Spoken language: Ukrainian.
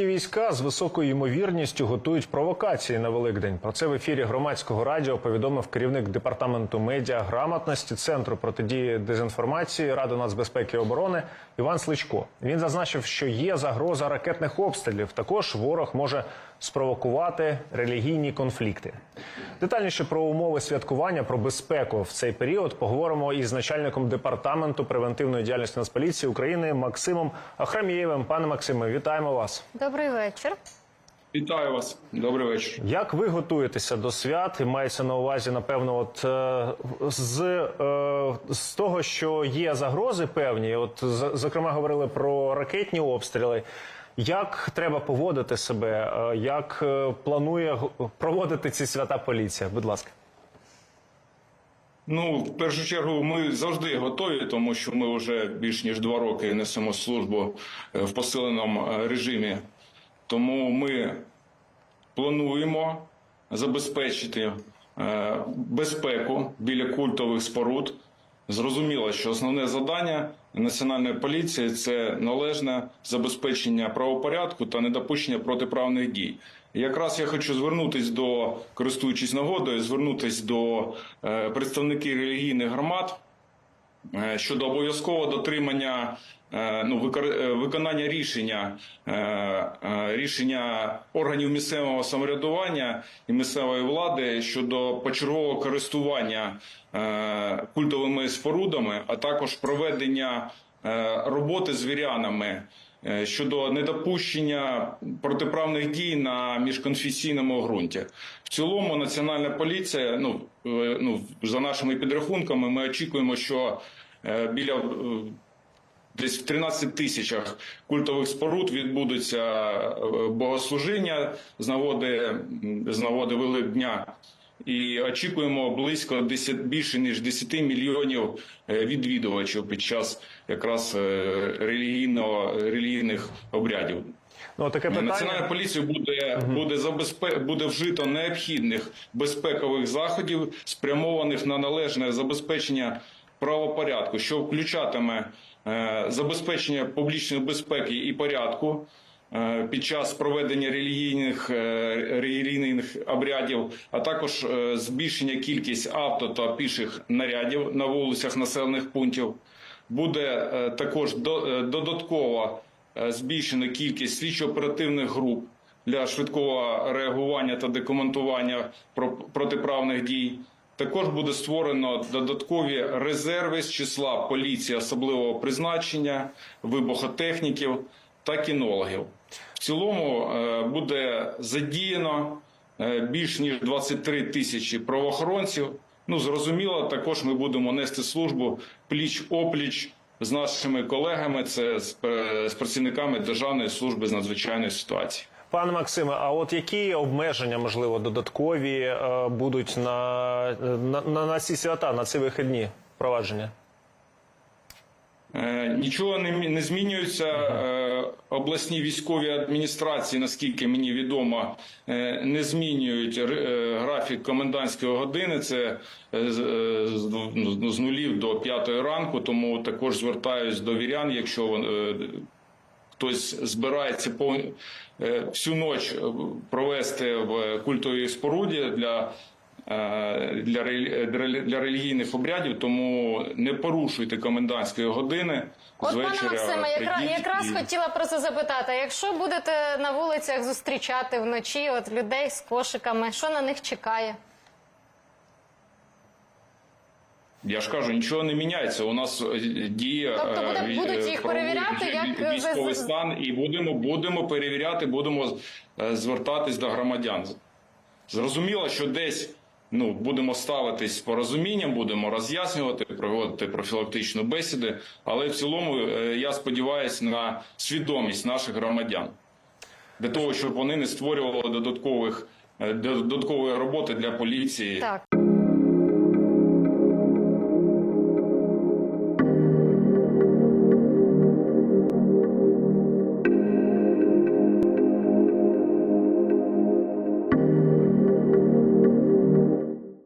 Російські війська з високою ймовірністю готують провокації на Великдень. Про це в ефірі громадського радіо повідомив керівник департаменту медіа грамотності Центру протидії дезінформації Ради нацбезпеки і оборони Іван Сличко. Він зазначив, що є загроза ракетних обстрілів. Також ворог може спровокувати релігійні конфлікти. Детальніше про умови святкування, про безпеку в цей період поговоримо із начальником департаменту превентивної діяльності Нацполіції України Максимом Ахрамєєвим. Пане Максиме, вітаємо вас. Добрий вечір. Вітаю вас. Добрий вечір. Як ви готуєтеся до свят? І мається на увазі, напевно, от е, з, е, з того, що є загрози певні, от з- зокрема говорили про ракетні обстріли. Як треба поводити себе? Е, Як планує проводити ці свята поліція? Будь ласка. Ну, в першу чергу, ми завжди готові, тому що ми вже більш ніж два роки несемо службу в посиленому режимі. Тому ми плануємо забезпечити е, безпеку біля культових споруд. Зрозуміло, що основне завдання національної поліції це належне забезпечення правопорядку та недопущення протиправних дій. Якраз я хочу звернутися до, користуючись нагодою, звернутися до е, представників релігійних громад щодо обов'язкового дотримання е, ну, е, виконання рішення, е, е, рішення органів місцевого самоврядування і місцевої влади щодо почергового користування е, культовими спорудами, а також проведення е, роботи з вірянами. е, Щодо недопущення протиправних дій на міжконфесійному ґрунті, в цілому національна поліція, ну е, ну за нашими підрахунками, ми очікуємо, що е, біля е, десь в 13 тисячах культових споруд відбудуться е, богослужіння з нагоди м, з нагоди Великдня. І очікуємо близько 10, більше ніж 10 мільйонів е, відвідувачів під час якраз е, релігійного релігійних обрядів. Ну таке питання. поліцією буде, буде, забезпе... буде вжито необхідних безпекових заходів, спрямованих на належне забезпечення правопорядку, що включатиме е, забезпечення публічної безпеки і порядку. Е, Під час проведення релігійних е, релігійних обрядів, а також е, збільшення кількість авто та піших нарядів на вулицях населених пунктів, буде також до- додатково збільшена кількість слідчо-оперативних груп для швидкого реагування та документування про- протиправних дій. Також буде створено додаткові резерви з числа поліції особливого призначення, вибухотехніків та кінологів. В цілому е, буде задіяно е, більш ніж 23 тисячі правоохоронців. Ну зрозуміло, також ми будемо нести службу пліч опліч з нашими колегами. Це з, е, працівниками Державної служби з надзвичайної ситуації. Пане Максиме, а от які обмеження, можливо, додаткові будуть на, на, на, на ці свята, на ці вихідні впровадження? Нічого не, не змінюється. Обласні військові адміністрації, наскільки мені відомо, е, не змінюють е, графік комендантської години. Це е, з, з ну, з нулів до п'ятої ранку. Тому також звертаюсь до вірян, якщо хтось збирається всю ніч провести в культовій споруді для. Е, Для для- релігійних обрядів, тому не порушуйте комендантської години От, пане. Максиме, якраз, якраз і- хотіла про це запитати. Якщо будете на вулицях зустрічати вночі от людей з кошиками, що на них чекає? Я ж кажу, нічого не міняється. У нас е, діє Тобто буде- е, будуть е, їх перевіряти, як військовий стан, і будемо будемо перевіряти, будемо звертатись до громадян. Зрозуміло, що десь ну будемо ставитись з порозумінням, будемо роз'яснювати, проводити профілактичну бесіди. Але в цілому е, я сподіваюся на свідомість наших громадян для того, щоб вони не створювали додаткових е, додаткової роботи для поліції. Так.